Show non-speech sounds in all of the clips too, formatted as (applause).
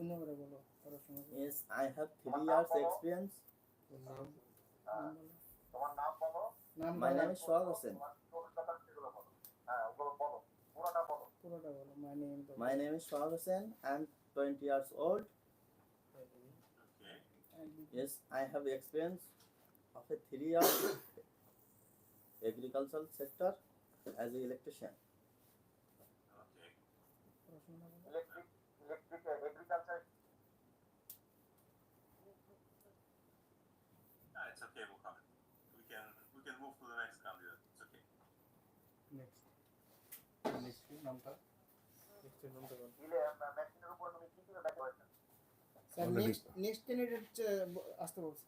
সুন্দর করে বলো পড়াশোনা করে। Yes, I have three years experience. নাম হ্যাঁ, বলো। তোমার নাম বলো নাম My বলো, name is Sohag Hossain. তোমার অভিজ্ঞতা সেগুলো বলো হ্যাঁ ওগুলো বলো পুরোটা বলো পুরোটা বলো my name My name is Sohag Hossain. I'm 20 years old. Okay. Yes, I have experience of a three years (coughs) agricultural sector as an electrician. Electric electric agriculture Ah, it's okay, Mohammed. We can we can move to the next candidate. It's okay. Next next নামটা next নামটা বলো ইলে মেশিনের উপর তুমি কি কি ব্যাখ্যা করেছেন sir Already- next next candidate আসতে বলছে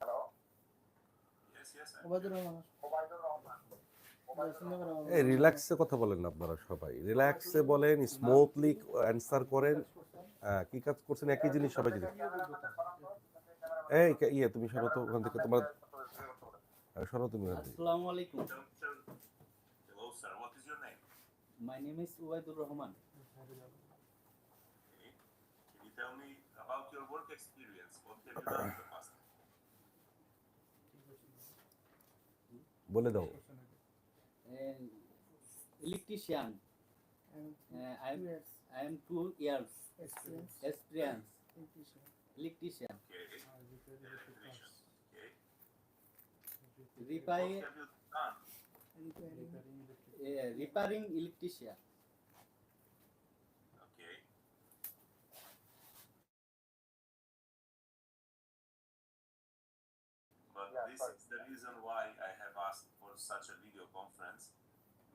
hello Yes, yes. I'm Obaidur Rahman Obaidur Rahman এই রিল্যাক্সে কথা বলেন আপনারা সবাই। রিল্যাক্সে বলেন স্মুথলি অ্যান্সার করেন কি কাজ করছেন একই জিনিস সবাই এই ইয়ে, তুমি ওখান থেকে তোমার রহমান বলে দাও। an electrician. Uh, I am I am two years experience. experience. Electrician. Electrician. Okay. Repairing. Uh, repairing electrician. this is the reason why I have asked for such a video conference.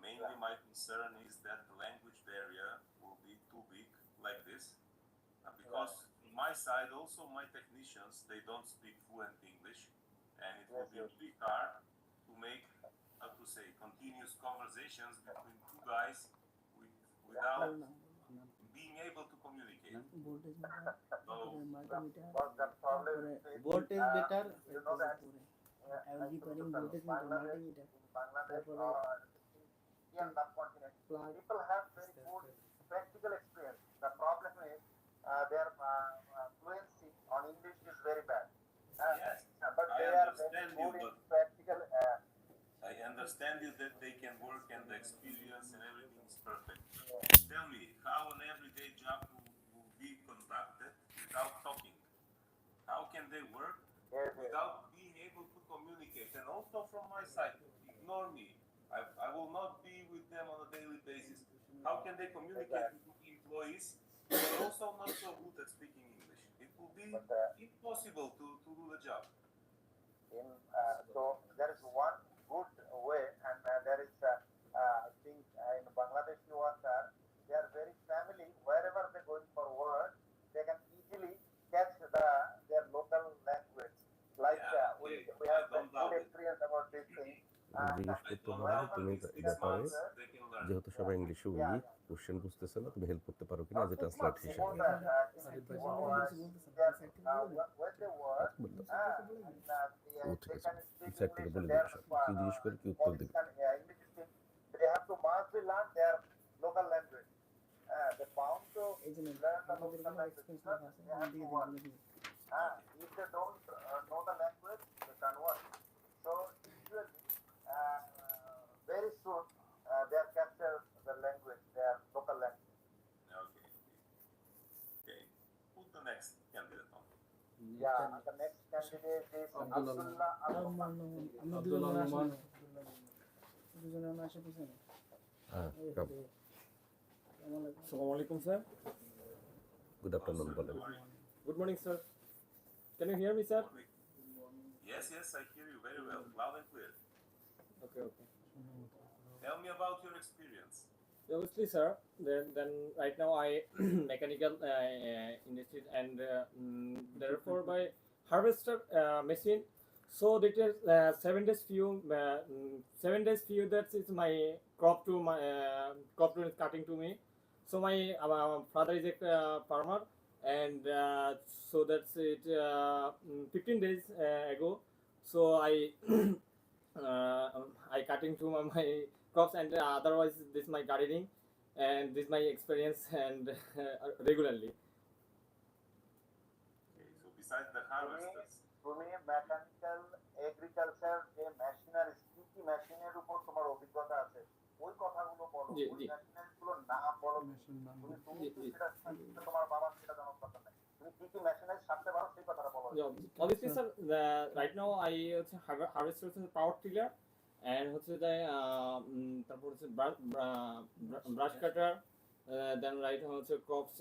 Mainly, yeah. my concern is that the language barrier will be too big, like this, uh, because yeah. my side also my technicians they don't speak fluent English, and it will be really hard to make how to say continuous conversations between two guys with, without being able to communicate. Voltage better. So, better. তারপরে uh, and repairing in voltage meter Bangladesh, multimeter in Bangladesh তারপরে or Indian subcontinent, plug people have very good practical experience. The problem is uh, their uh, uh, fluency on English is very bad. Uh, Yes, but I they are very understand you, good in but- practical. Uh, I understand you that they can work and the experience and everything is perfect. Tell me, how an everyday job will, will be conducted without talking? How can they work yes, yes. without being able to communicate? And also from my side, ignore me. I, I will not be with them on a daily basis. How can they communicate with employees who are also not so good at speaking English? It will be But, uh, impossible to, to do the job. in, uh, so there is one good way, and uh, there is, uh, uh, I think, uh, in Bangladeshi worker, they are very family. Wherever they going for work, they can easily catch the their local language. Like Yeah, uh. জিজ্ঞেস করতে don't তুমি ব্যাপারে. যেহেতু সবাই ইংলিশে week question বুঝতেছে না তুমি হেল্প করতে পারো কিনা যে ট্রান্সলেট হিসেবে uh, uh, uh, uh, ও ঠিক আছে can থেকে বলে uh, কি জিজ্ঞেস করে কি উত্তর দিবে uh, they have to must learn their local language. Uh, they bound to learn the local language. Uh, if they don't uh, know the language, they can work. So usually, uh, very soon, uh, they are capture the language, their local language. Okay. Okay. Put the next candidate on. Yeah, and the next candidate is Abdullah Abdullah Al আমার নাম আমরা আব্দুল্লাহ দুজনের রহমান। আসে দুজনের আসে পিছনে হ্যাঁ এই কাম হলো। কেমন লাগছে? Assalamu alaikum, sir. Good afternoon বলেন Good morning, sir. Can you hear me, sir? Yes, yes, I hear you very well, loud and clear. Okay, okay. Tell me about your experience. Obviously, sir. Then, then right now I (clears throat) mechanical uh, uh, industry and uh, mm, therefore by harvester uh, machine. So that is uh, seven days few. Uh, mm, seven days few. That is my crop to my uh, crop to is cutting to me. So my uh, father is a uh, farmer, and uh, so that's it. Uh, mm, 15 days uh, ago, so I (clears throat) uh, I cutting to my crops, and uh, otherwise this my gardening, and this my experience (laughs) and uh, regularly. besides the harvesters. তুমি mechanical agriculture যে machineries কি কি মেশিনের উপর তোমার অভিজ্ঞতা আছে ওই কথাগুলো বলো জি, ওই জি। মেশিনারিজ গুলোর নাম বলো মেশিন নাম তুমি তুমি জি, তো জি। সেটা শিখতে তোমার বাবা সেটা জানার কথা নাই তুমি কি কি মেশিনারিজ সাথে পারো সেই কথাটা বলো Yeah, obviously, sir. The, right now, I হচ্ছে har- harvester হচ্ছে power tiller and হচ্ছে যে আহ, উম, তারপর হচ্ছে ব্রাশ কাটার দেন রাইট হচ্ছে ক্রপস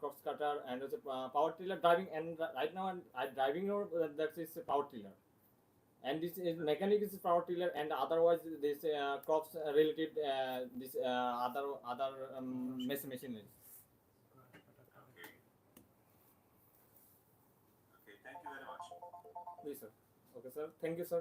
ক্রপস কাটার and হচ্ছে power tiller driving and right now I driving or that is power tiller and this is mechanic is power tiller and otherwise this uh, crops related uh, this uh, other other um, machine machinery. Okay. Okay, thank you very much. Yes, sir. Okay, sir. Thank you, sir.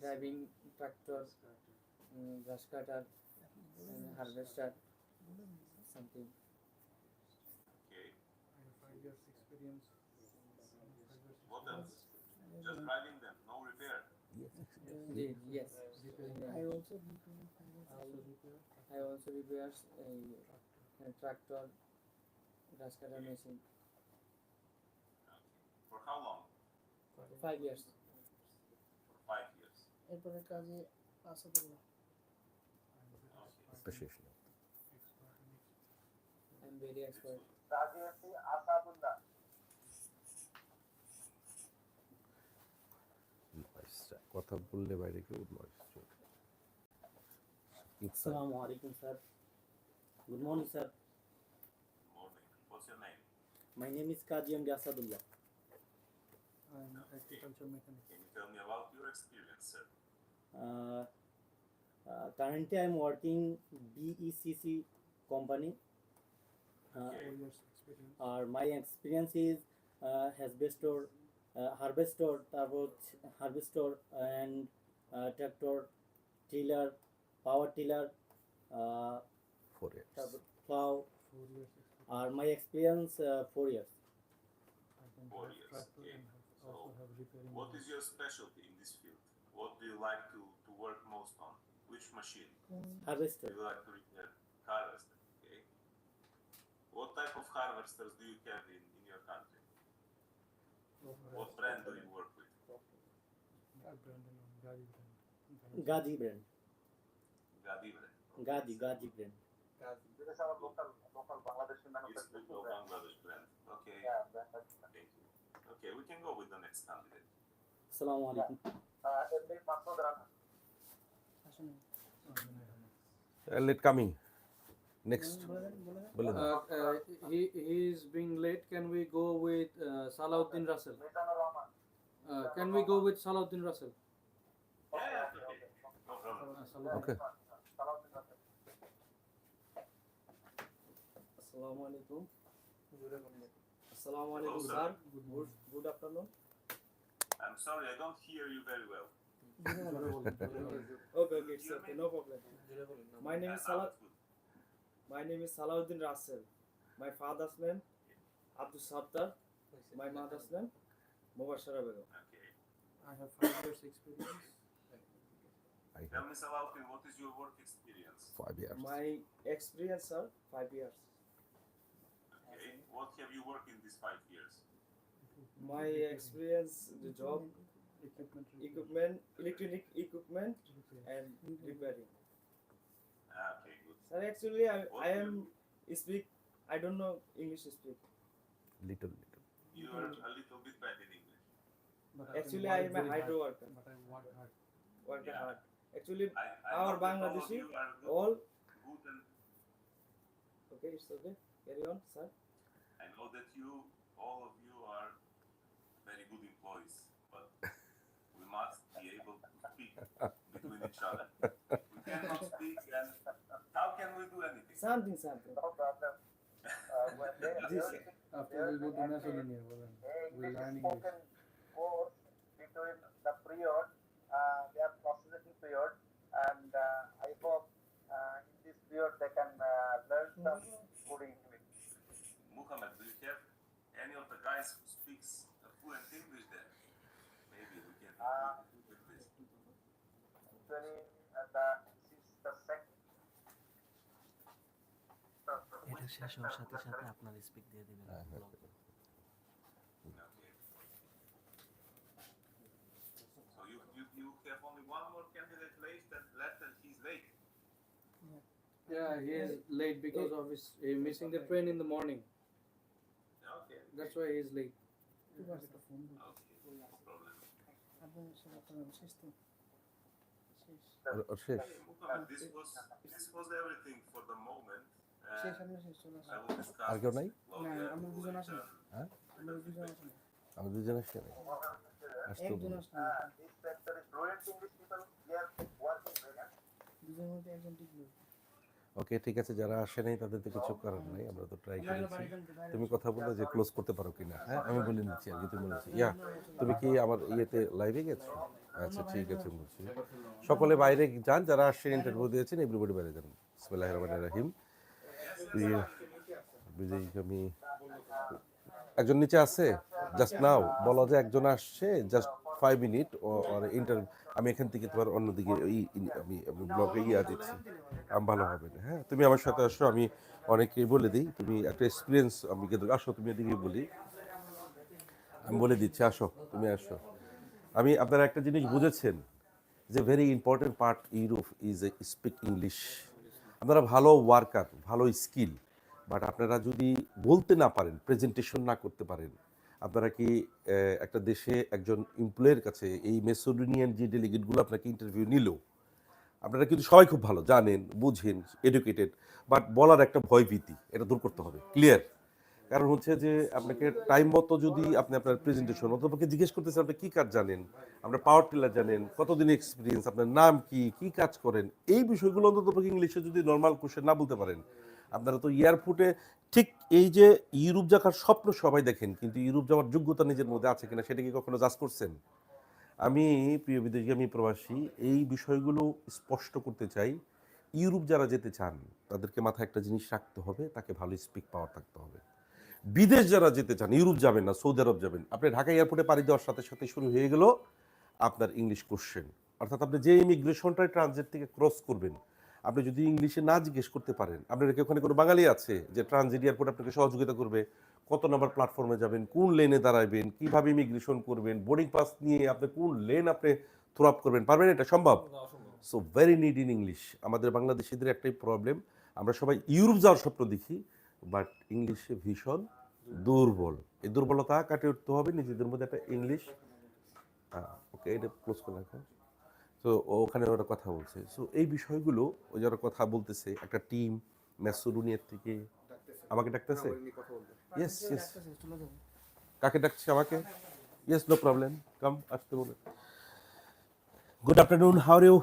driving tractor, grass mm, cutter, and harvester, something. Okay. five years experience What else? Just driving them, no repair. Ye- Yes. I also also repair I also repairs a, a tractor, grass cutter machine. For how long? Five years. For five years. এরপরে কাজে Asadullah Okay. শেষ না I am very expert Kazi FT Asadullah Noise. কথা বললে বাইরে কেউ noise Assalamu alaikum, sir. Good morning, sir. Morning. What's your name? My name is Kaji MD Asadullah. I am agriculture mechanic Can you tell me about your experience, sir? Uh, uh, currently, I'm working BECC company. Uh, Okay. Four years experience R my experience is harvester harvester তারপর harvester and tractor tiller power tiller four years তারপর plough four years R my experience four years I can Four drive years, tractor okay. and So, what is your specialty in this field? What do you like to, to work most on? Which machine? Harvester. Do you like to repair? Harvester, okay. What type of harvesters do you have in, in your country? What brand do you work with? Gadi brand. Gadi brand. Gadi, Gadi brand. Gadi. a local Bangladesh brand. It's local Bangladesh brand. Okay. Yeah, brand. okay. Okay, we can go with the next candidate. Assalamu alaikum. Uh, late coming. Next. Hmm, uh, uh, he, he is being late. Can we go with uh, Salahuddin Russell? Uh, can we go with Salahuddin Russell? Okay. Uh, Assalamu alaikum. Assalamu alaikum, sir. Good, good, good afternoon. I'm sorry, I don't hear you very well. (laughs) okay, okay, it's okay, no problem. My name is Salah. My name is Salahuddin Rasel. My father's name Abdul Sattar. My mother's name Mubashara Begum. Okay. I have five years experience. Tell me, Salahuddin, what is your work experience? Five years. My experience, sir, five years. Okay, what have you worked in these five years? My experience, the job, equipment, equipment electronic equipment, and repairing. Ah, okay, good. Sir, actually, I, I am speak. I don't know English speak. Little, little. You are a little bit bad in English. But actually, I am a hydro worker. But I work hard. Work yeah. hard. Actually, I, I our Bangladeshi all. Good and okay, it's okay. Carry on, sir know that you, all of you, are very good employees, but we must be able to speak between each other. We cannot speak, and how can we do anything? Something, something. No problem. Uh, when (laughs) they this, learning, after we go to Macedonia, we're learning spoken course between the period, uh, their processing period, and uh, I hope uh, in this period they can uh, learn some mm-hmm. good English. Muhammad, do you have any of the guys who speaks uh, fluent English there? Maybe we can Uh, do with this. Actually, uh, the this is the second. এটা শেষ হওয়ার সাথে সাথে আপনার speak দিয়ে দিবেন হ্যাঁ, হ্যাঁ। blog। Okay. So you, you, you have only one more candidate left and left and he's late. Yeah, he is late because of his he missing the train in the morning. Okay. That's why he is late. Okay. No problem. তো শেষ ওর- ওর শেষ Muhammad, this was this was everything for the moment. Uh, আর কেউ নাই? আমরা দুজন. হ্যাঁ আমরা দুজন আসছে। আসছে। Uh. দুজনের মধ্যে একজন টিকলো ওকে ঠিক আছে যারা আসে নাই তাদের তো কিছু করার নাই আমরা তো ট্রাই করেছি। তুমি কথা বলো যে ক্লোজ করতে পারো কিনা হ্যাঁ? আমি বলে নিচ্ছি আর কি তুমি বলেছি ইয়া তুমি কি আমার ইয়েতে লাইভে গেছো? আচ্ছা ঠিক আছে বলছি। সকলে বাইরে যান যারা আসছেন ইন্টারভিউ দিয়েছেন এভরিবডি বাইরে যান। বিসমিল্লাহির রহমানির রহিম। ইয়ে, বিজয়ী আমি একজন নিচে আছে? জাস্ট নাও বলো যে একজন আসছে জাস্ট ফাইভ মিনিট আর ইন্টার আমি এখান থেকে তোমার অন্যদিকে এই আমি ব্লগে ইয়া দিচ্ছি আমি, ভালো হবে না হ্যাঁ? তুমি আমার সাথে আসো, আমি অনেকেই বলে দিই, তুমি একটা এক্সপিরিয়েন্স আমি আসো, তুমি এদিকে বলি। আমি বলে দিচ্ছি, আসো, তুমি আসো। আমি আপনারা একটা জিনিস বুঝেছেন যে very important part Europe is a speak English আপনারা ভালো ওয়ার্কার ভালো স্কিল বাট আপনারা যদি বলতে না পারেন প্রেজেন্টেশন না করতে পারেন আপনারা কি একটা দেশে একজন এমপ্লয়ের কাছে এই মেসোডোনিয়ান যে ডেলিগেটগুলো আপনাকে ইন্টারভিউ নিল, আপনারা কিন্তু সবাই খুব ভালো জানেন, বুঝেন এডুকেটেড বাট বলার একটা ভয় ভীতি এটা দূর করতে হবে ক্লিয়ার কারণ হচ্ছে যে আপনাকে টাইম মতো যদি আপনি আপনার প্রেজেন্টেশন অথবা জিজ্ঞেস করতেছেন, আপনি কী কাজ জানেন? আপনার পাওয়ার টিলার জানেন, কতদিন এক্সপিরিয়েন্স আপনার নাম কি কি কাজ করেন? এই বিষয়গুলো অন্তত ইংলিশে যদি নর্মাল কোশ্চেন না বলতে পারেন আপনারা তো এয়ারপোর্টে ঠিক এই যে ইউরোপ যাওয়ার স্বপ্ন সবাই দেখেন, কিন্তু ইউরোপ যাওয়ার যোগ্যতা নিজের মধ্যে আছে কিনা সেটা কি কখনো জাজ করছেন? আমি প্রিয় বিদেশি, আমি প্রবাসী, এই বিষয়গুলো স্পষ্ট করতে চাই। ইউরোপ যারা যেতে চান, তাদেরকে মাথায় একটা জিনিস রাখতে হবে, তাকে ভালো স্পিক পাওয়ার থাকতে হবে। বিদেশ যারা যেতে চান, ইউরোপ যাবেন না, সৌদি আরব যাবেন, আপনি ঢাকা এয়ারপোর্টে পাড়ি দেওয়ার সাথে সাথে শুরু হয়ে গেল আপনার ইংলিশ কোশ্চেন অর্থাৎ আপনি যে ইমিগ্রেশনটাই ট্রানজিট থেকে ক্রস করবেন আপনি যদি ইংলিশে না জিজ্ঞেস করতে পারেন আপনার কি ওখানে কোনো বাঙালি আছে যে ট্রানজিট এয়ারপোর্ট আপনাকে সহযোগিতা করবে? কত নাম্বার প্ল্যাটফর্মে যাবেন? কোন লেনে দাঁড়াবেন? কীভাবে ইমিগ্রেশন করবেন? বোর্ডিং পাস নিয়ে আপনি কোন লেন আপনি থ্রো আপ করবেন? পারবেন এটা? সম্ভব? So very need in English আমাদের বাংলাদেশিদের একটাই প্রবলেম আমরা সবাই ইউরোপ যাওয়ার স্বপ্ন দেখি বাট ইংলিশে ভীষণ দুর্বল। এই দুর্বলতা কাটিয়ে উঠতে হবে নিজেদের মধ্যে একটা ইংলিশ ওকে এটা ক্লোজ করে রাখো। তো ওখানে ওরা কথা বলছে। সো এই বিষয়গুলো ও যারা কথা বলতেছে একটা টিম ম্যাসুরুনিয়ার থেকে আমাকে ডাকতেছে? ইয়েস ইয়েস কাকে ডাকছে আমাকে? ইয়েস নো প্রবলেম কাম আসতে বলে। Good afternoon how are you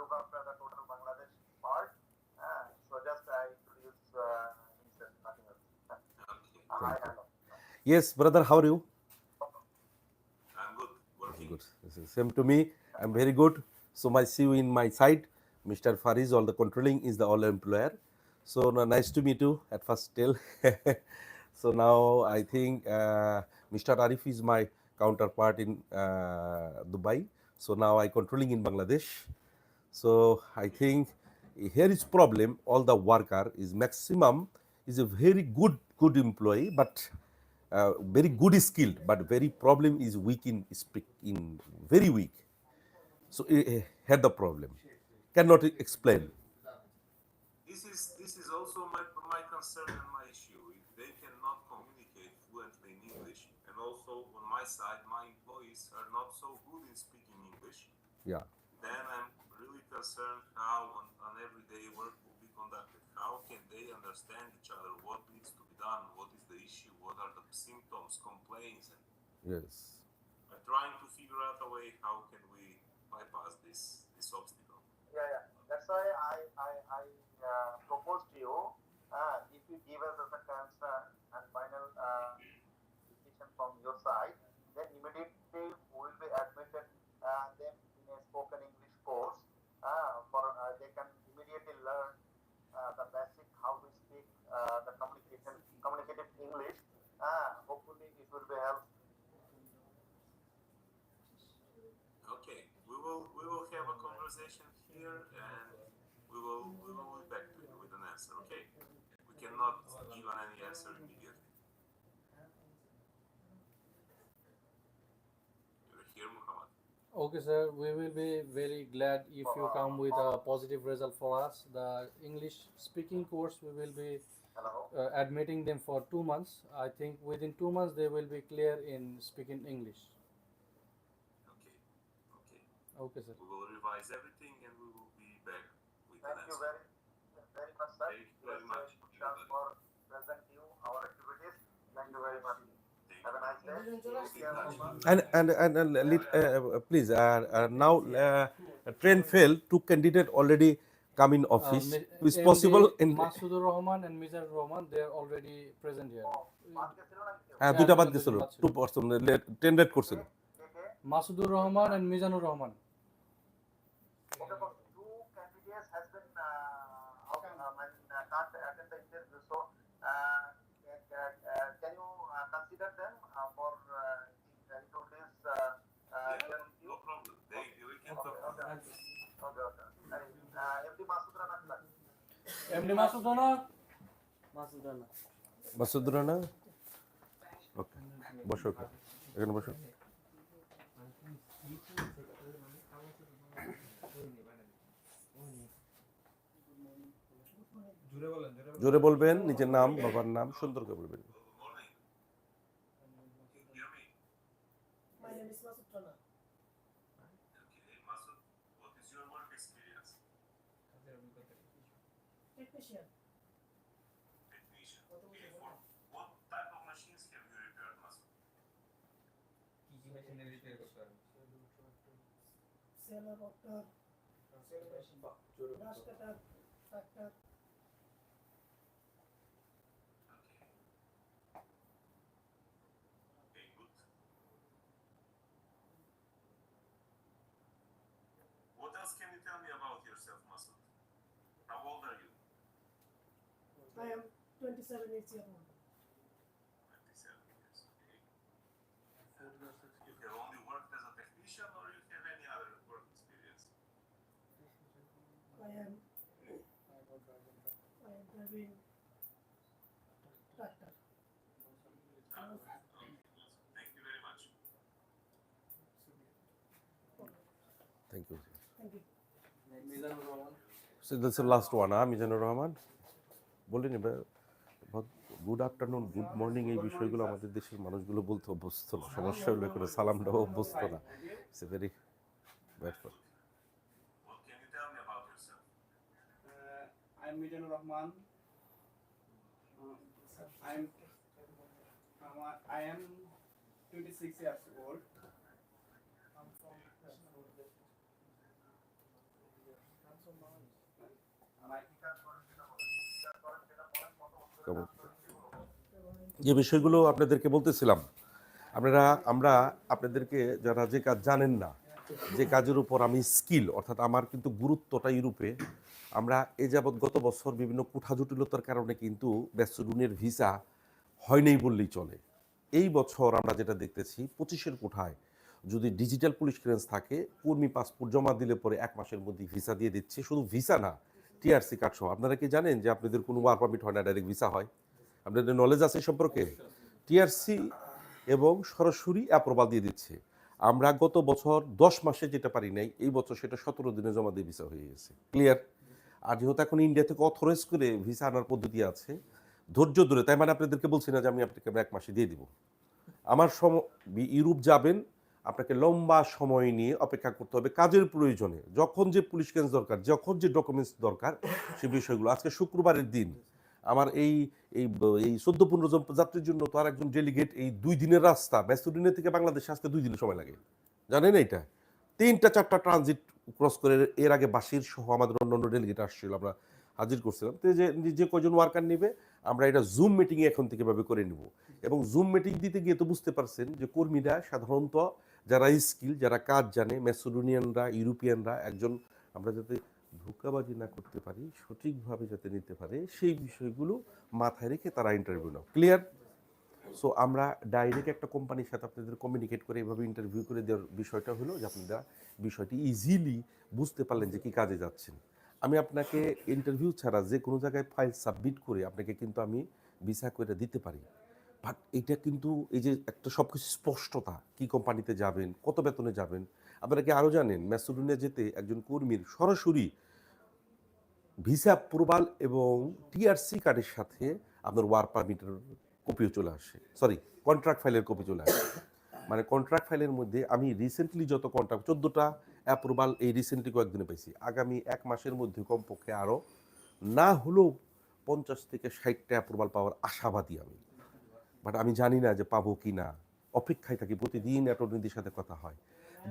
Look after the total money. Yes, brother, how are you? I'm good. Working. Good. Same to me. I'm very good. So my see you in my side. Mr. Fariz, all the controlling is the all employer. So now, nice to meet you at first still. (laughs) so now I think uh, Mr. Arif is my counterpart in uh, Dubai. So now I controlling in Bangladesh. So I think here is problem. All the worker is maximum is a very good good employee, but uh, very good skilled, but very problem is weak in speak in very weak. So uh, had the problem, cannot explain. This is this is also my my concern and my issue. If they cannot communicate fluently in English, and also on my side, my employees are not so good in speaking English, Yeah. then I'm really concerned how on, on everyday work will be conducted. How can they understand each other? What needs to be done? issue, what are the symptoms, complaints, and yes, we're trying to figure out a way how can we bypass this this obstacle. Yeah, yeah. that's why I I, I uh, propose to you uh, if you give us the a cancer and final uh, decision from your side, then immediately will be admitted uh, them in a spoken English course. Uh, for uh, they can immediately learn uh, the basic how to speak uh, the. English. Uh, hopefully, it will be help. Okay, we will we will have a conversation here and we will we will be back to you with an answer. Okay, we cannot give any answer immediately. Okay, sir. We will be very glad if you come with a positive result for us. The English speaking course we will be. Uh, admitting them for two months. I think within two months they will be clear in speaking English. Okay, okay. Okay, sir. We will revise everything and we will be back with Thank you very, very much, sir. Thank you very much. sir. Chance for present you our activities. Thank you very much. Have a nice day. Keep in touch. and and and, and uh, uh, please uh, uh, now uh, train fail two candidate already come in office Uh, is MD possible in Masudur Rahman and Mizar Rahman they are already present here. হ্যাঁ দুইটা বাদ দুটো গেছিল বাদ ছিল। To person tender করছিল কে কে? Masudur Rahman and Mizanur Rahman. Okay, but two candidates has been uh, out, um, and, uh, can't attend the interview. So, uh, uh, uh, can you uh, consider them uh, for uh, into this uh, uh, Yeah, here with you? no problem. They, we can Okay, talk. okay, okay, okay. And, uh, FD Masud Rana sir. Rana? Masud Rana Masud Rana ওকে বসো ওকে এখানে বসো। জোরে বলবেন নিজের নাম বাবার নাম সুন্দর করে বলবেন। Sailor doctor. Okay, good. What else can you tell me about yourself, Masud? How old are you? I am 27 years old. So that's the last one, huh? Mizanur Rahman বললেন এবার গুড আফটারনুন গুড মর্নিং এই বিষয়গুলো আমাদের দেশের মানুষগুলো বলতে অভ্যস্ত না সমস্যা হলে করে সালাম দেওয়া অভ্যস্ত না it's a very bad for? Uh, I'm Mizanur Rahman. I'm um, I am 26 years old. My কেমন যে বিষয়গুলো আপনাদেরকে বলতেছিলাম, আপনারা, আমরা আপনাদেরকে যারা যে কাজ জানেন না, যে কাজের উপর আমি স্কিল, অর্থাৎ আমার কিন্তু গুরুত্বটা ইউরোপে আমরা এ যাবৎ গত বছর বিভিন্ন কুঠা জটিলতার কারণে কিন্তু ব্যাসরুনের ভিসা হয় নাই বললেই চলে। এই বছর আমরা যেটা দেখতেছি, পঁচিশের কোঠায় যদি ডিজিটাল পুলিশ ক্লিয়ারেন্স থাকে, কর্মী পাসপোর্ট জমা দিলে পরে এক মাসের মধ্যে ভিসা দিয়ে দিচ্ছে। শুধু ভিসা না টিআরসি কার্ড সহ। আপনারা কি জানেন যে আপনাদের কোনো ওয়ার্ক পারমিট হয় না ডাইরেক্ট ভিসা হয়? আপনাদের নলেজ আছে সম্পর্কে? টিআরসি এবং সরাসরি অ্যাপ্রুভাল দিয়ে দিচ্ছে। আমরা গত বছর দশ মাসে যেটা পারি নাই, এই বছর সেটা সতেরো দিনে জমা দিয়ে ভিসা হয়ে গেছে। ক্লিয়ার আর যেহেতু এখন ইন্ডিয়া থেকে অথরাইজ করে ভিসা আনার পদ্ধতি আছে, ধৈর্য ধরে, তাই মানে আপনাদেরকে বলছি না যে আমি আপনাকে এক মাসে দিয়ে দিব। আমার সম ইউরোপ যাবেন আপনাকে লম্বা সময় নিয়ে অপেক্ষা করতে হবে কাজের প্রয়োজনে। যখন যে পুলিশ ক্লিয়ারেন্স দরকার, যখন যে ডকুমেন্টস দরকার, সে বিষয়গুলো। আজকে শুক্রবারের দিন। আমার এই এই এই চোদ্দ পনেরো জন যাত্রীর জন্য তো আর একজন ডেলিগেট এই দুই দিনের রাস্তা, ম্যাসুডিনে থেকে বাংলাদেশে আসতে দুই দিনের সময় লাগে। জানেন এটা তিনটা, চারটা ট্রানজিট ক্রস করে এর আগে বাসির সহ আমাদের অন্য অন্য ডেলিগেট আসছিল, আমরা হাজির করছিলাম। তো যে যে কজন ওয়ার্কার নেবে, আমরা এটা জুম মিটিংয়ে এখন থেকে ভাবে করে নিব। এবং জুম মিটিং দিতে গিয়ে তো বুঝতে পারছেন যে কর্মীরা সাধারণত যারা স্কিল, যারা কাজ জানে, ম্যাসোডোনিয়ানরা, ইউরোপিয়ানরা, একজন আমরা যাতে ধোকাবাজি না করতে পারি, সঠিকভাবে যাতে নিতে পারে, সেই বিষয়গুলো মাথায় রেখে তারা ইন্টারভিউ নাও। ক্লিয়ার সো আমরা ডাইরেক্ট একটা কোম্পানির সাথে আপনাদের কমিউনিকেট করে এভাবে ইন্টারভিউ করে দেওয়ার বিষয়টা হলো যে আপনারা বিষয়টি ইজিলি বুঝতে পারলেন যে কী কাজে যাচ্ছেন। আমি আপনাকে ইন্টারভিউ ছাড়া যে কোনো জায়গায় ফাইল সাবমিট করে আপনাকে কিন্তু আমি ভিসা করে দিতে পারি। বাট এটা কিন্তু এই যে একটা সব কিছু স্পষ্টতা, কী কোম্পানিতে যাবেন, কত বেতনে যাবেন, আপনারা কি আরও জানেন? ম্যাসুডোনিয়া যেতে একজন কর্মীর সরাসরি ভিসা প্রবাল এবং টিআরসি কার্ডের সাথে আপনার ওয়ার পারমিটের কপিও চলে আসে। সরি কন্ট্রাক্ট ফাইলের কপি চলে আসে। মানে কন্ট্রাক্ট ফাইলের মধ্যে আমি রিসেন্টলি যত কন্ট্রাক্ট চোদ্দোটা অ্যাপ্রুভাল এই রিসেন্টলি কয়েকদিনে পেয়েছি আগামী এক মাসের মধ্যে কমপক্ষে আরও না হলেও পঞ্চাশ থেকে ষাটটা অ্যাপ্রুভাল পাওয়ার আশাবাদী আমি। বাট আমি জানি না যে পাবো কি না। অপেক্ষায় থাকি, প্রতিদিন অ্যাটর্নিদের সাথে কথা হয়।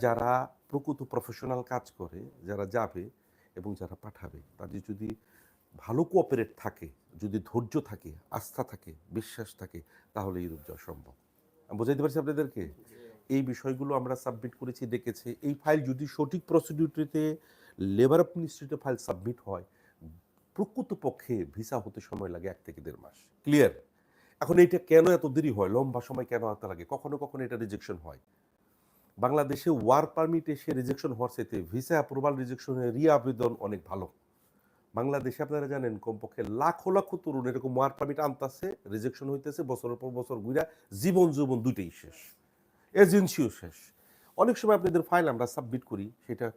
যারা প্রকৃত প্রফেশনাল কাজ করে, যারা যাবে এবং যারা পাঠাবে, তাদের যদি ভালো কোঅপারেট থাকে, যদি ধৈর্য থাকে, আস্থা থাকে, বিশ্বাস থাকে, তাহলে ইউরোপ যাওয়া সম্ভব। আমি বোঝাইতে পারছি আপনাদেরকে? এই বিষয়গুলো আমরা সাবমিট করেছি ডেকেছে এই ফাইল যদি সঠিক প্রসিডিউরিতে লেবার অফ মিনিস্ট্রিতে ফাইল সাবমিট হয়, প্রকৃতপক্ষে ভিসা হতে সময় লাগে এক থেকে দেড় মাস। ক্লিয়ার এখন এইটা কেন এত দেরি হয়? লম্বা সময় কেন এত লাগে? কখনো কখনো এটা রিজেকশন হয়। বাংলাদেশে ওয়ার পারমিট এসে রিজেকশন হওয়ার সাথে ভিসা অ্যাপ্রুভাল রিজেকশনের রি আবেদন অনেক ভালো। বাংলাদেশে আপনারা জানেন, কমপক্ষে লাখো লাখো তরুণ এরকম ওয়ার পারমিট আনতেছে রিজেকশন হইতেছে, বছরের পর বছর ঘুরা জীবন জীবন দুইটাই শেষ। এজেন্সিও শেষ। অনেক সময় আপনাদের ফাইল আমরা সাবমিট করি, সেটা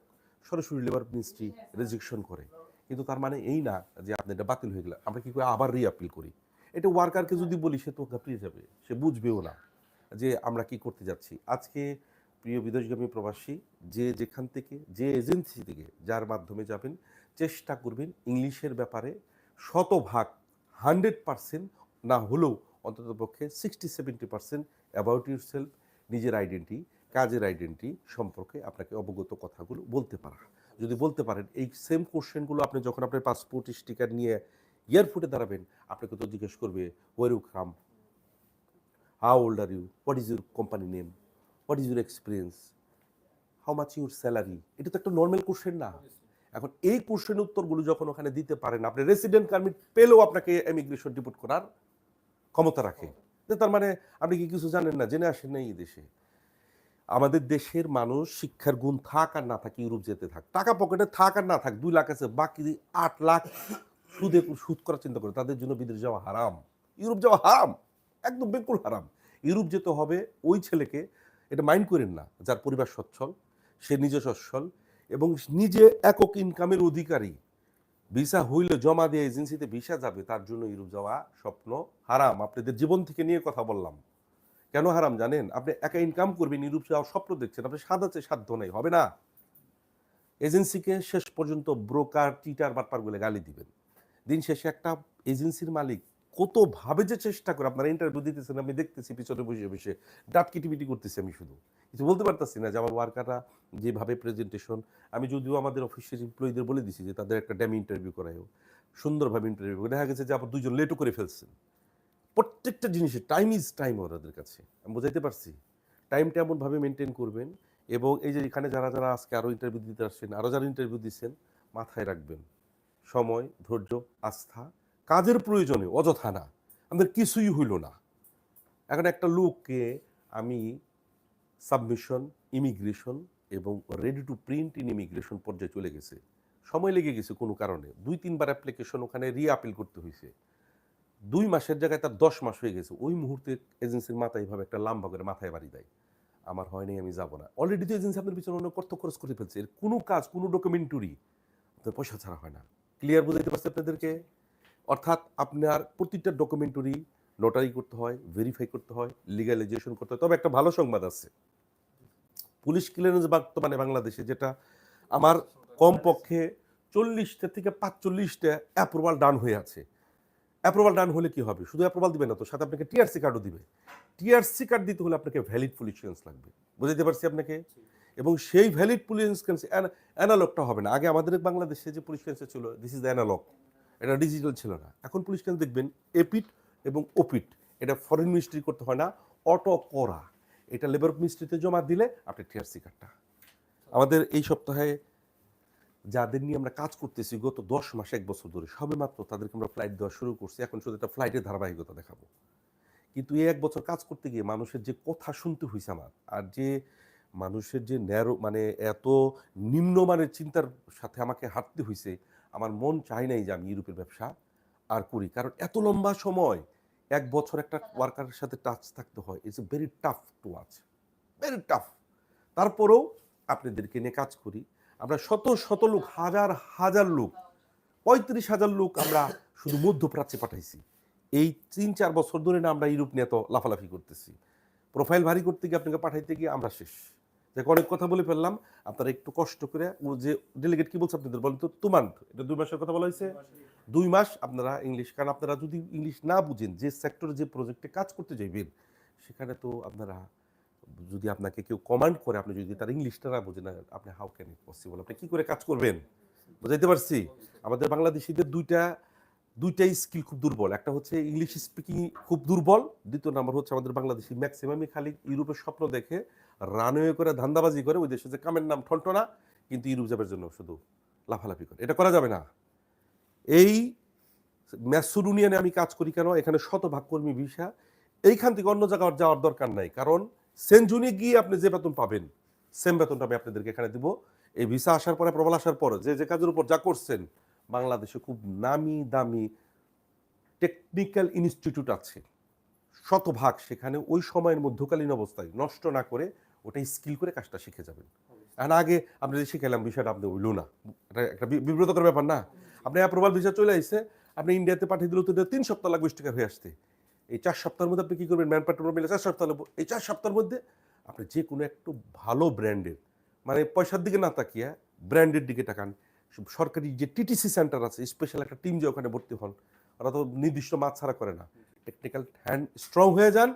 সরাসরি লেবার মিনিস্ট্রি রিজেকশন করে। কিন্তু তার মানে এই না যে আপনি এটা বাতিল হয়ে গেলে। আমরা কি করে আবার রি আপিল করি? এটা ওয়ার্কারকে যদি বলি, সে তো ঘাপড়িয়ে যাবে, সে বুঝবেও না যে আমরা কি করতে যাচ্ছি। আজকে প্রিয় বিদেশগামী প্রবাসী, যে যেখান থেকে, যে এজেন্সি থেকে যার মাধ্যমে যাবেন, চেষ্টা করবেন ইংলিশের ব্যাপারে শতভাগ হান্ড্রেড পারসেন্ট না হলেও অন্ততপক্ষে sixty seventy percent about yourself নিজের আইডেন্টি কাজের আইডেন্টি সম্পর্কে আপনাকে অবগত কথাগুলো বলতে পারা। যদি বলতে পারেন, এই সেম কোশ্চেনগুলো আপনি যখন আপনার পাসপোর্ট স্টিকার নিয়ে এয়ারপোর্টে দাঁড়াবেন। আপনাকে তো জিজ্ঞেস করবে where you come how old are you what is your company name what is your experience how much your salary এটা তো একটা নর্মাল কোশ্চেন না। এখন এই কোশ্চেনের উত্তরগুলো যখন ওখানে দিতে পারেন, আপনি রেসিডেন্ট পারমিট পেলেও আপনাকে ইমিগ্রেশন ডিপোর্ট করার ক্ষমতা রাখে। তার মানে আপনি কি কিছু জানেন না? জেনে আসেন না এই দেশে। আমাদের দেশের মানুষ শিক্ষার গুণ থাক আর না থাক, ইউরোপ যেতে থাক, টাকা পকেটে থাক আর না থাক, দুই লাখ আছে, বাকি আট লাখ সুদে সুদ করার চিন্তা করে, তাদের জন্য বিদেশ যাওয়া হারাম, ইউরোপ যাওয়া হারাম, একদম বেকুল হারাম। ইউরোপ যেতে হবে, ওই ছেলেকে, এটা মাইন্ড করেন না, যার পরিবার সচ্ছল, সে নিজে সচ্ছল, এবং নিজে একক ইনকামের অধিকারী। ভিসা হইলে জমা দিয়ে এজেন্সিতে ভিসা যাবে, তার জন্য ইউরোপ যাওয়া স্বপ্ন হারাম। আপনাদের জীবন থেকে নিয়ে কথা বললাম। কেন হারাম জানেন? আপনি একা ইনকাম করবেন, ইউরোপ যাওয়ার স্বপ্ন দেখছেন আপনি সাদাতে সাধ্য নেই, হবে না। এজেন্সিকে শেষ পর্যন্ত ব্রোকার টিটার বাটপার বলে গালি দিবেন। দিন শেষে একটা এজেন্সির মালিক কতভাবে যে চেষ্টা করে, আপনারা ইন্টারভিউ দিতেছেন, আমি দেখতেছি, পিছনে বসে বসে ডাট কিটিমিটি করতেছি আমি শুধু। কিছু বলতে পারতেছি না যে আমার ওয়ার্কাররা যেভাবে প্রেজেন্টেশন আমি যদিও আমাদের অফিসের এমপ্লয়ীদের বলে দিছি যে তাদের একটা ড্যামি ইন্টারভিউ করায়ও সুন্দরভাবে ইন্টারভিউ দেখা গেছে যে আবার দুজন লেটও করে ফেলছেন। প্রত্যেকটা জিনিসের টাইম ইজ টাইম ওদের কাছে। আমি বোঝাইতে পারছি। টাইমটা এমনভাবে মেনটেন করবেন এবং এই যে এখানে যারা যারা আজকে আরও ইন্টারভিউ দিতে আসছেন আরও যারা ইন্টারভিউ দিচ্ছেন, মাথায় রাখবেন। সময়, ধৈর্য, আস্থা, কাজের প্রয়োজনে অযথা না। আমাদের কিছুই হইল না। এখন একটা লোককে আমি সাবমিশন ইমিগ্রেশন এবং ready to print in immigration পর্যায়ে চলে গেছে। সময় লেগে গেছে কোনো কারণে। দুই, তিনবার অ্যাপ্লিকেশন ওখানে রি আপিল করতে হয়েছে দুই মাসের জায়গায় তার দশ মাস হয়ে গেছে। ওই মুহূর্তে এজেন্সির মাথায় এইভাবে একটা লাম্বা করে মাথায় বাড়ি দেয়। আমার হয়নি আমি যাব না। অলরেডি তো এজেন্সি আপনার পিছনে অনেক অর্থ খরচ করে ফেলছে। এর কোনো কাজ, কোনো ডকুমেন্টারি আপনার পয়সা ছাড়া হয় না। ক্লিয়ার বুঝাইতে পারছি আপনাদেরকে? অর্থাৎ আপনার প্রতিটা ডকুমেন্টারি নোটারি করতে হয় ভেরিফাই করতে হয় লিগালাইজেশন করতে হয়। তবে একটা ভালো সংবাদ আছে। পুলিশ ক্লিয়ারেন্স বর্তমানে বাংলাদেশে যেটা আমার কমপক্ষে চল্লিশটা থেকে পাঁচচল্লিশটা অ্যাপ্রুভাল ডান হয়ে আছে। অ্যাপ্রুভাল ডান হলে কি হবে? শুধু অ্যাপ্রুভাল দিবে না তো, সাথে আপনাকে টিআরসি কার্ডও দিবে। টিআরসি কার্ড দিতে হলে আপনাকে ভ্যালিড পুলিশ ক্লিয়ারেন্স লাগবে। বুঝাইতে পারছি আপনাকে? এবং সেই ভ্যালিড পুলিশ অ্যানালগটা হবে না। আগে আমাদের বাংলাদেশে যে পুলিশ ক্লিয়ারেন্স ছিল দিস ইজ অ্যানালগ এটা ডিজিটাল ছিল না। এখন পুলিশ ক্লিয়ারেন্স দেখবেন এপিট এবং ওপিট এটা ফরেন মিনিস্ট্রি করতে হয় না অটো করা এটা লেবার মিনিস্ট্রিতে জমা দিলে আপনি টিআরসি কার্ডটা আমাদের এই সপ্তাহে যাদের নিয়ে আমরা কাজ করতেছি, গত দশ মাস, এক বছর ধরে, সবে মাত্র তাদেরকে আমরা ফ্লাইট দেওয়া শুরু করছি। এখন শুধু একটা ফ্লাইটের ধারাবাহিকতা দেখাবো। কিন্তু এই এক বছর কাজ করতে গিয়ে মানুষের যে কথা শুনতে হয়েছে আমার, আর যে মানুষের যে ন্যারো মানে এত নিম্নমানের চিন্তার সাথে আমাকে হাঁটতে হয়েছে আমার মন চাই নাই যে আমি ইউরোপের ব্যবসা আর করি। কারণ এত লম্বা সময়, এক বছর একটা ওয়ার্কারের সাথে টাচ থাকতে হয় it's a very tough to watch very tough তারপরেও আপনাদেরকে নিয়ে কাজ করি। আমরা শত শত লোক, হাজার হাজার লোক, পঁয়ত্রিশ হাজার লোক আমরা শুধু মধ্যপ্রাচ্যে পাঠাইছি। এই তিন, চার বছর ধরে না আমরা ইউরোপ নিয়ে তো লাফালাফি করতেছি। প্রোফাইল ভারী করতে গিয়ে আপনাকে পাঠাইতে গিয়ে আমরা শেষ। যে অনেক কথা বলে ফেললাম। আপনারা একটু কষ্ট করে ও যে ডেলিগেট কি বলছে আপনাদের বলেন তো? টু মান্থ এটা দুই মাসের কথা বলা হয়েছে। দুই মাস আপনারা ইংলিশ কারণ আপনারা যদি ইংলিশ না বুঝেন যে সেক্টরে যে প্রজেক্টে কাজ করতে যাইবেন সেখানে তো আপনারা যদি আপনাকে কেউ কমান্ড করে আপনি যদি তার ইংলিশটা না বুঝেন আপনি হাউ ক্যান ইট পসিবল আপনি কি করে কাজ করবেন? বুঝাইতে পারছি? আমাদের বাংলাদেশিদের দুইটা দুইটাই স্কিল খুব দুর্বল। একটা হচ্ছে ইংলিশ স্পিকিং খুব দুর্বল দ্বিতীয় নাম্বার হচ্ছে আমাদের বাংলাদেশি ম্যাক্সিমামই খালি ইউরোপের স্বপ্ন দেখে। রানওয়ে করে ধান্দাবাজি করে ওই দেশে যে কামের নাম ঠনটনা কিন্তু ইউরোপ যাবার জন্য শুধু লাফালাফি করে। এটা করা যাবে না। এই ম্যাসুরুনিয়ানে আমি কাজ করি কেন? এখানে শতভাগ কর্মী ভিসা। এইখান থেকে অন্য জায়গায় যাওয়ার দরকার নাই। কারণ সেঞ্জুনি গিয়ে আপনি যে বেতন পাবেন, সেম বেতনটা আমি আপনাদেরকে এখানে দিব। এই ভিসা আসার পরে, প্রবল আসার পরে যে যে কাজের উপর যা করছেন, বাংলাদেশে খুব নামি দামি টেকনিক্যাল ইনস্টিটিউট আছে। শতভাগ সেখানে ওই সময়ের মধ্যকালীন অবস্থায় নষ্ট না করে ওটা স্কিল করে কাজটা শিখে যাবেন। আর আগে আপনি যে শিখাইলাম বিষয়টা, আপনি হইল না। এটা একটা বিব্রতকর ব্যাপার না। আপনি অ্যাপ্রুভাল ভিসা চলে আসছে আপনি ইন্ডিয়াতে পাঠিয়ে দিলে তো তিন সপ্তাহ লাগবে স্টিকার হয়ে আসতে। এই চার সপ্তাহের মধ্যে আপনি কী করবেন? ম্যান পেট্রোল মিলে চার সপ্তাহ লাগবে। এই চার সপ্তাহের মধ্যে আপনি যে কোনো একটু ভালো ব্র্যান্ডের মানে পয়সার দিকে না তাকিয়ে ব্র্যান্ডের দিকে তাকান। সরকারি যে টিটিসি সেন্টার আছে স্পেশাল একটা টিম যে ওখানে ভর্তি হন, ওরা তো নির্দিষ্ট মাছ ছাড়া করে না। টেকনিক্যাল হ্যান্ড স্ট্রং হয়ে যান,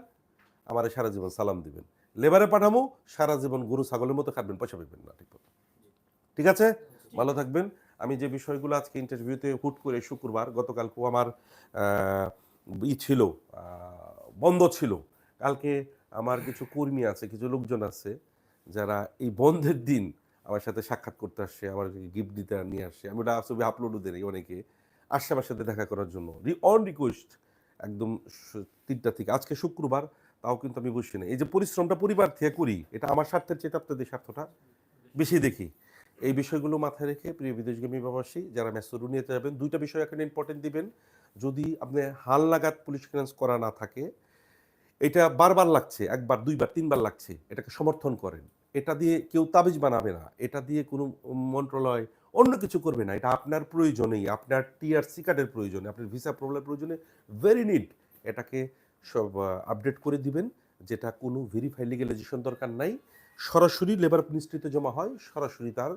আমার সারা জীবন সালাম দিবেন। লেবারে পাঠামো, সারা জীবন গরু ছাগলের মতো খাবেন পয়সা পাবেন না, ঠিক ঠিক আছে? ভালো থাকবেন। আমি যে বিষয়গুলো আজকে ইন্টারভিউতে হুট করে শুক্রবার, গতকালকেও আমার ই ছিল বন্ধ ছিল। কালকে আমার কিছু কর্মী আছে, কিছু লোকজন আছে, যারা এই বন্ধের দিন আমার সাথে সাক্ষাৎ করতে আসছে আমার গিফট দিতে নিয়ে আসছে আমি ওটা ছবি আপলোডও দিই অনেকে। আসছে আমার সাথে দেখা করার জন্য। অন রিকোয়েস্ট একদম তিনটা থেকে। আজকে শুক্রবার তাও কিন্তু আমি বুঝছি না এই যে পরিশ্রমটা পরিবার থেকে করি, এটা আমার স্বার্থের চেয়ে আপনাদের স্বার্থটা বেশি দেখি। এই বিষয়গুলো মাথায় রেখে প্রিয় বিদেশগামী প্রবাসী, যারা ম্যাসুরু নিয়ে যাবেন, দুইটা বিষয় এখানে ইম্পর্টেন্ট দিবেন। যদি আপনি হাল লাগাত পুলিশ ক্লিয়ারেন্স করা না থাকে, এটা বারবার লাগছে, একবার, দুইবার, তিনবার লাগছে, এটাকে সমর্থন করেন। এটা দিয়ে কেউ তাবিজ বানাবে না, এটা দিয়ে কোনো মন্ত্রণালয় অন্য কিছু করবে না। এটা আপনার প্রয়োজনেই, আপনার টিআরসি কার্ডের প্রয়োজনে, আপনার ভিসা প্রবলেমের প্রয়োজনে ভেরি নিড এটাকে সব আপডেট করে দিবেন, যেটা কোনো ভেরিফাই লিগেলাইজেশন দরকার নাই। সরাসরি লেবার মিনিস্ট্রিতে জমা হয়, সরাসরি তার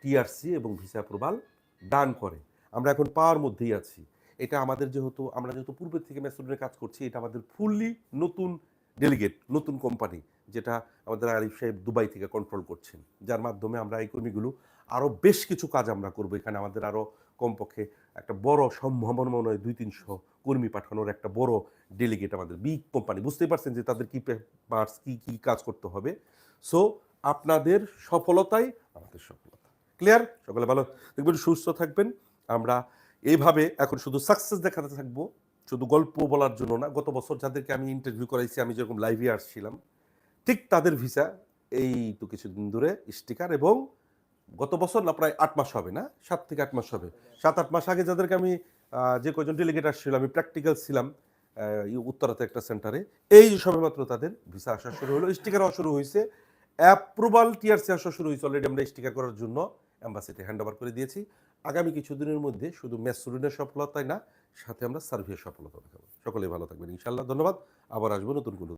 টিআরসি এবং ভিসা প্রবাল দান করে। আমরা এখন পাওয়ার মধ্যেই আছি। এটা আমাদের যেহেতু, আমরা যেহেতু পূর্বের থেকে মেসুডের কাজ করছি, এটা আমাদের ফুললি নতুন ডেলিগেট নতুন কোম্পানি যেটা আমাদের আরিফ সাহেব দুবাই থেকে কন্ট্রোল করছেন। যার মাধ্যমে আমরা এই কর্মীগুলো আরও বেশ কিছু কাজ আমরা করব। এখানে আমাদের আরও কমপক্ষে একটা বড় সম্ভাবনা মনে হয় দুই তিনশো কর্মী পাঠানোর একটা বড় ডেলিগেট আমাদের বিগ কোম্পানি বুঝতেই পারছেন যে তাদের কী পার্টস কী কী কাজ করতে হবে। সো আপনাদের সফলতাই আমাদের সফলতা। ক্লিয়ার সকলে ভালো দেখবেন সুস্থ থাকবেন। আমরা এইভাবে এখন শুধু সাকসেস দেখাতে থাকব। শুধু গল্প বলার জন্য না, গত বছর যাদেরকে আমি ইন্টারভিউ করাইছি, আমি যেরকম লাইভে আসছিলাম, ঠিক তাদের ভিসা এই তো কিছুদিন ধরে স্টিকার এবং গত বছর না, প্রায় আট মাস হবে না, সাত থেকে আট মাস হবে। সাত, আট মাস আগে যাদেরকে আমি যে কয়জন ডেলিগেট আসছিল, আমি প্র্যাকটিক্যাল ছিলাম উত্তরাতে একটা সেন্টারে এই সবেমাত্র তাদের ভিসা আসা শুরু হলো স্টিকার আসা শুরু হয়েছে। অ্যাপ্রুভাল টিআরসি আসা শুরু হয়েছে অলরেডি আমরা স্টিকার করার জন্য। অ্যাম্বাসিতে হ্যান্ড ওভার করে দিয়েছি। আগামী কিছুদিনের মধ্যে শুধু ম্যাসুরিনের সফলতাই না সাথে আমরা সার্ভে সফলতা দেখাবো। সকলেই ভালো থাকবেন। ইনশাল্লাহ ধন্যবাদ। আবার আসব নতুন কোনো